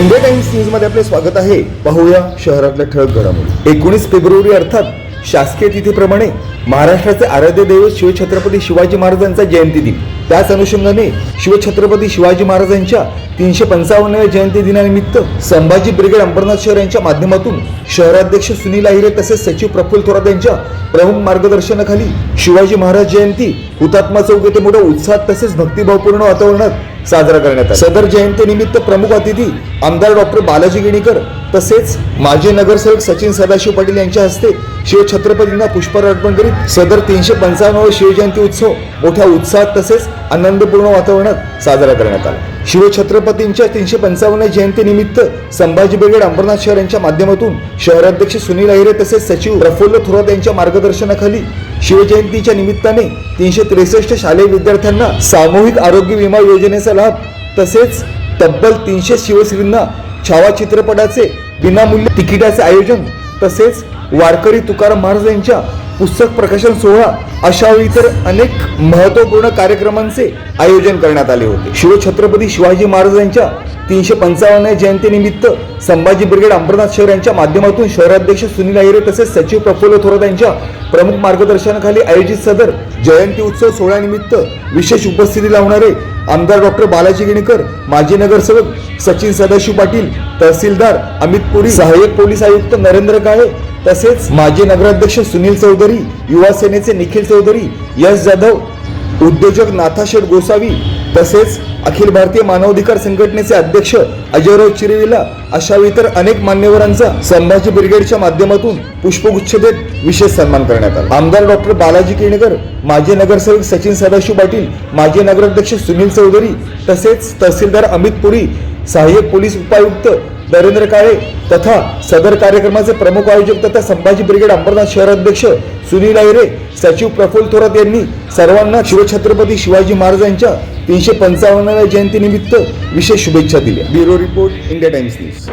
India times न्यूजमध्ये आपले स्वागत आहे. पाहूया शहरातल्या ठळक घडामोडी. एकोणीस फेब्रुवारी अर्थात शासकीय तिथीप्रमाणे महाराष्ट्राचे आराध्य दैवत शिवछत्रपती शिवाजी महाराजांचा जयंती दिन. त्याच अनुषंगाने शिवछत्रपती शिवाजी महाराजांच्या तीनशे पंचावन्नव्या जयंती दिनानिमित्त संभाजी ब्रिगेड अंबरनाथ शहर यांच्या माध्यमातून शहराध्यक्ष सुनील आहिरे तसेच सचिव प्रफुल्ल थोरात यांच्या प्रमुख मार्गदर्शनाखाली शिवाजी महाराज जयंती हुतात्मा चौक येथे मोठ्या उत्साहात तसेच भक्तिभावपूर्ण वातावरणात साजरा करण्यात आला. सदर जयंतीनिमित्त प्रमुख अतिथी आमदार डॉक्टर बालाजी गिणीकर तसेच माजी नगरसेवक सचिन सदाशिव पाटील यांच्या हस्ते शिवछत्रपतींना पुष्पहार अर्पण करीत सदर तीनशे पंचावन्न शिवजयंती उत्सव मोठ्या उत्साहात तसेच आनंदपूर्ण वातावरणात साजरा करण्यात आला. शिवछत्रपतींच्या तीनशे पंचावन्न जयंतीनिमित्त संभाजी ब्रिगेड अंबरनाथ शहर यांच्या माध्यमातून शहराध्यक्ष सुनील अहिरे तसेच सचिव प्रफुल्ल थोरात यांच्या मार्गदर्शनाखाली शिवजयंतीच्या निमित्ताने तीनशे त्रेसष्ट शालेय विद्यार्थ्यांना सामूहिक आरोग्य विमा योजनेचा लाभ तसेच तब्बल तीनशे शिवश्रींना छावा चित्रपटाचे विनामूल्य तिकिटाचे आयोजन तसेच वारकरी तुकाराम महाराज यांच्या पुस्तक प्रकाशन सोहळा अशा इतर अनेक महत्त्वपूर्ण कार्यक्रमांचे आयोजन करण्यात आले होते. शिवछत्रपती शिवाजी महाराजांच्या तीनशे पंचावन्न जयंतीनिमित्त संभाजी ब्रिगेड अंबरनाथ शहर यांच्या माध्यमातून शहराध्यक्ष सुनील अहिरे तसेच सचिव प्रफुल्ल थोरात यांच्या प्रमुख मार्गदर्शनाखाली आयोजित सदर जयंती उत्सव सोहळ्यानिमित्त विशेष उपस्थिती लावणारे आमदार डॉक्टर बालाजी गिणेकर माजी नगरसेवक सचिन सदाशिव पाटील तहसीलदार अमित पुरी सहाय्यक पोलीस आयुक्त नरेंद्र काळे तसेच माजी नगराध्यक्ष सुनील चौधरी युवा सेनेचे निखिल चौधरी यश जाधव उद्योजक नाथाशेठ गोसावी तसेच अखिल भारतीय मानवाधिकार संघटनेचे अध्यक्ष अजयराव चिरविला अशा इतर अनेक मान्यवरांचा संभाजी ब्रिगेडच्या माध्यमातून पुष्पगुच्छ देत विशेष सन्मान करण्यात आला. आमदार डॉक्टर बालाजी केणकर माजी नगरसेवक सचिन सदाशिव पाटील माजी नगराध्यक्ष सुनील चौधरी तसेच तहसीलदार अमित पुरी सहाय्यक पोलीस उपायुक्त नरेंद्र काळे तथा सदर कार्यक्रमाचे प्रमुख आयोजक तथा संभाजी ब्रिगेड अंबरनाथ शहराध्यक्ष सुनील आहिरे सचिव प्रफुल्ल थोरात यांनी सर्वांना शिवछत्रपती शिवाजी महाराजांच्या तीनशे पंचावन्नव्या जयंतीनिमित्त विशेष शुभेच्छा दिल्या. Bureau report India Times news.